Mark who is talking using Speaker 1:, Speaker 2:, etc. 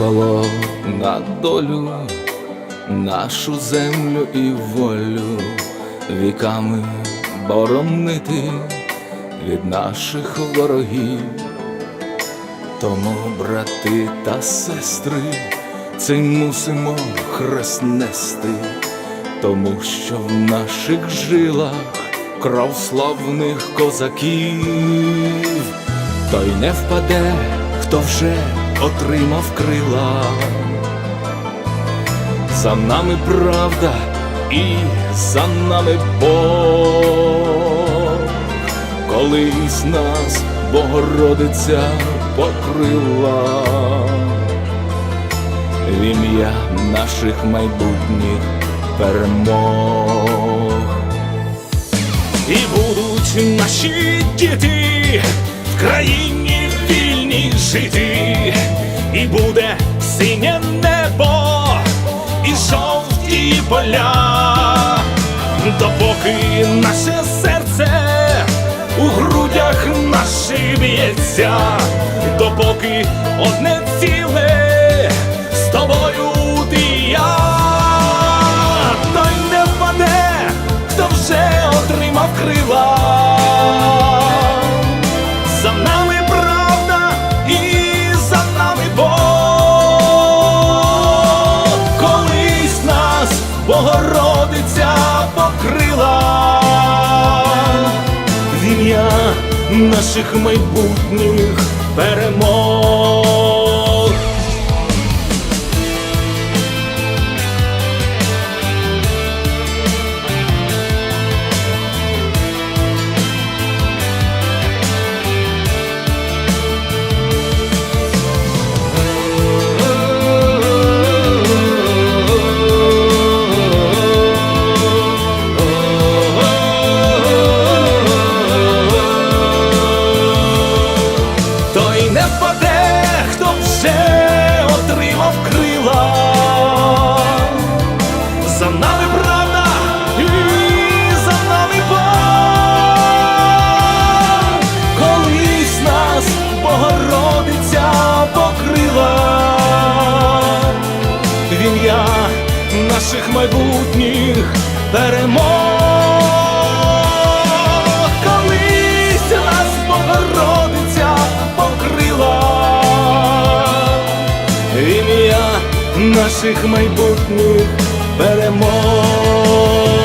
Speaker 1: припало на долю, нашу землю і волю віками боронити від наших ворогів. Тому, брати та сестри, цим мусимо хрест нести, тому що в наших жилах кров славних козаків, той не впаде, хто вже отримав крила. За нами правда і за нами Бог, колись нас Богородиця покрила в ім'я наших майбутніх перемог. І будуть наші діти в країні жити, і буде синє небо і жовті поля, допоки наше серце у грудях наших б'ється, допоки одне наших майбутніх перемог. Наших майбутніх перемог. Колись нас Богородиця покрила ім'я наших майбутніх перемог.